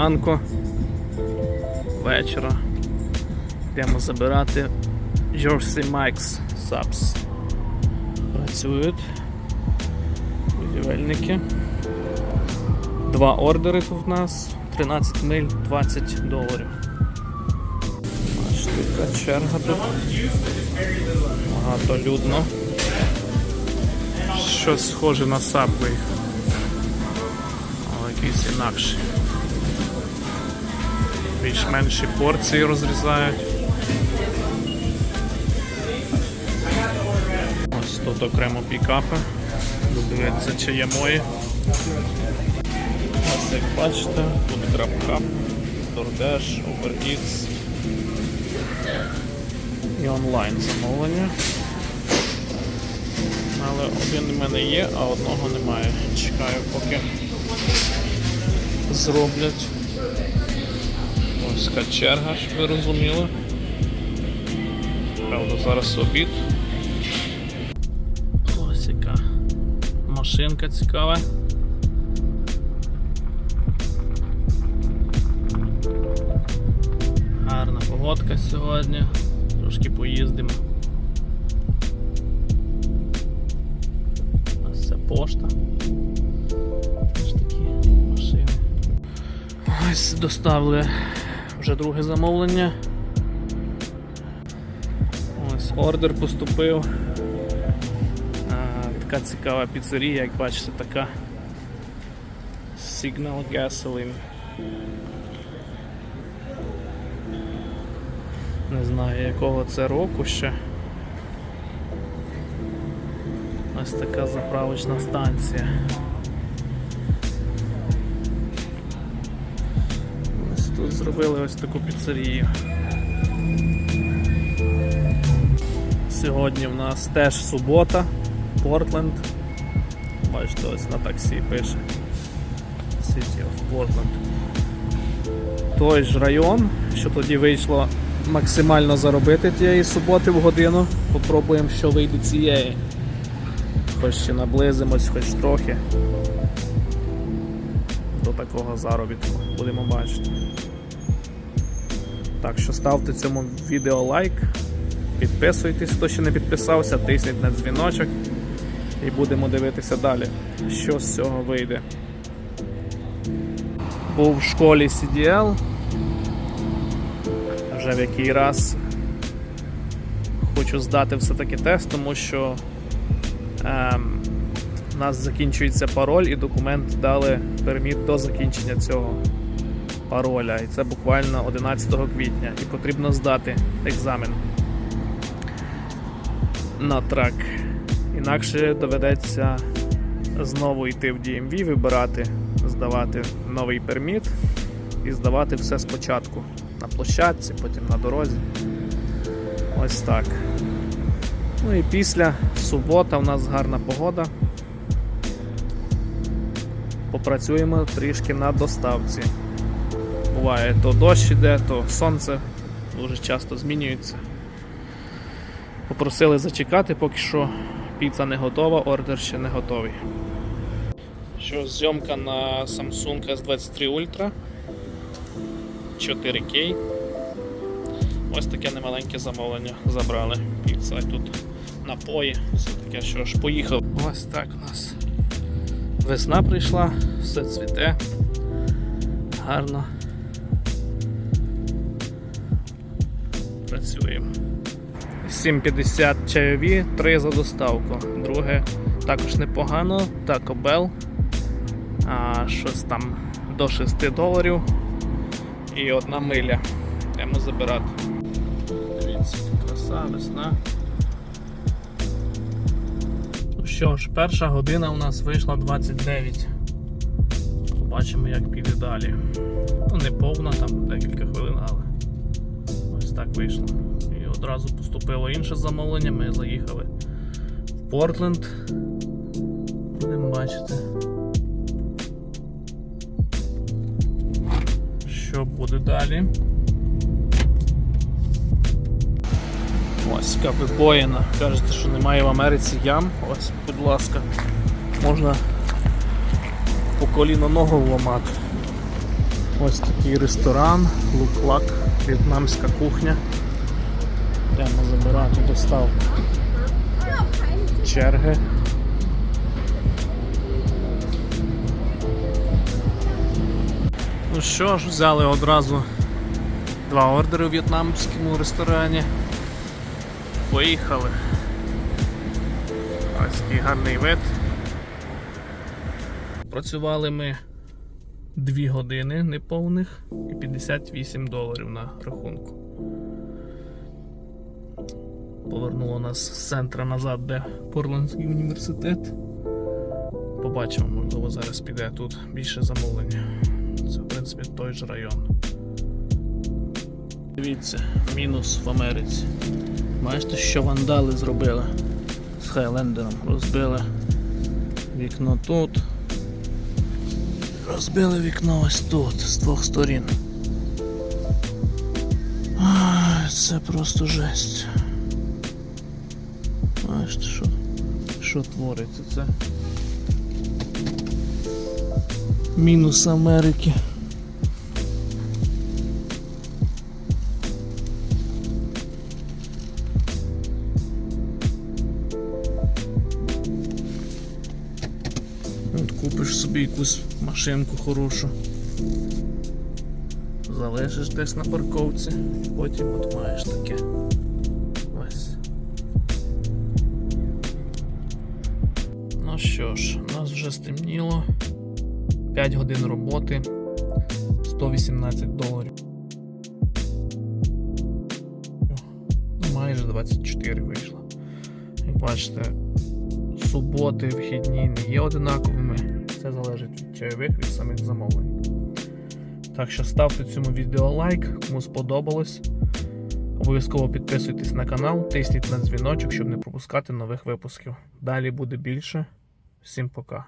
ранку, вечора. Йдемо забирати Jersey Mike's Subs. Працюють будівельники. Два ордери тут у нас, 13 миль, 20 доларів. Бачите, черга тут. Багато людно. Щось схоже на Subway. Але якийсь інакший. Більш-менші порції розрізають. Ось тут окремо пікапи. Дивіться, чи є мої. Ось як бачите, тут GrabHub, DoorDash, UberX і онлайн замовлення. Але один у мене є, а одного немає. Чекаю, поки зроблять. Ось черга, щоб ви розуміли. Правда, зараз обід. Ось яка машинка цікава. Гарна погодка сьогодні. Трошки поїздимо. Ось це пошта. Ось такі машини. Ось доставили вже друге замовлення. Ось ордер поступив. Така цікава піцерія, як бачите, така Signal Gasoline. Не знаю якого це року ще. Ось така заправочна станція. Тут зробили ось таку піцерію. Сьогодні в нас теж субота, Портленд. Бачите, ось на таксі пише City of Portland. Той ж район, що тоді вийшло максимально заробити тієї суботи в годину. Попробуємо, що вийде цієї. Хоч ще наблизимось, хоч трохи до такого заробітку. Будемо бачити. Так що ставте цьому відео лайк, підписуйтесь, хто ще не підписався, тисніть на дзвіночок і будемо дивитися далі, що з цього вийде. Був в школі CDL. Вже в який раз хочу здати все-таки тест, тому що ем, у нас закінчується пароль і документ дали перміт до закінчення цього пароля. І це буквально 11 квітня. І потрібно здати екзамен на трак. Інакше доведеться знову йти в DMV, вибирати, здавати новий перміт і здавати все спочатку. На площадці, потім на дорозі. Ось так. Ну і після субота у нас гарна погода. Попрацюємо трішки на доставці. Буває то дощ іде, то сонце дуже часто змінюється. Попросили зачекати, поки що піца не готова, ордер ще не готовий. Що зйомка на Samsung S23 Ultra 4K. Ось таке немаленьке замовлення забрали. Піца тут напої, все таке, що ж, поїхав. Ось так у нас весна прийшла, все цвіте. Гарно. Працюємо. 7,50 чайові, 3 за доставку. Друге також непогано, Taco Bell. А, щось там до 6 доларів і одна миля. Йдемо забирати. Дивіться, краса, весна. Ну що ж, перша година у нас вийшла 29. Побачимо, як піде далі. Ну, не повна, там декілька хвилин, але ось так вийшло. І одразу поступило інше замовлення, ми заїхали в Портленд. Будемо бачити. Що буде далі? Ось яка вибоїна. Кажете, що немає в Америці ям. Ось, будь ласка, можна по коліно ногу вламати. Ось такий ресторан, лук-лак, в'єтнамська кухня. Йдемо забирати доставку. Черги. Ну що ж, взяли одразу два ордери у в'єтнамському ресторані. Поїхали. Ось такий гарний вид. Працювали ми 2 години неповних і 58 доларів на рахунку. Повернуло нас з центра назад, де Порландський університет. Побачимо, можливо, зараз піде тут більше замовлення. Це, в принципі, той ж район. Дивіться, мінус в Америці. Бачите, що вандали зробили з Хайлендером. Розбили вікно тут. Розбили вікно ось тут, з двох сторін. Ай, Це просто жесть. Знаєш, що, що твориться це? Мінус Америки. Собі якусь машинку хорошу. Залишиш десь на парковці, потім от маєш таке. Ось. Ну що ж, у нас вже стемніло. 5 годин роботи, 118 доларів. Ну, Майже 24 вийшло. Як бачите, суботи, вихідні не є одинаковими. Це залежить від чайових, від самих замовлень. Так що ставте цьому відео лайк, кому сподобалось. Обов'язково підписуйтесь на канал, тисніть на дзвіночок, щоб не пропускати нових випусків. Далі буде більше. Всім пока.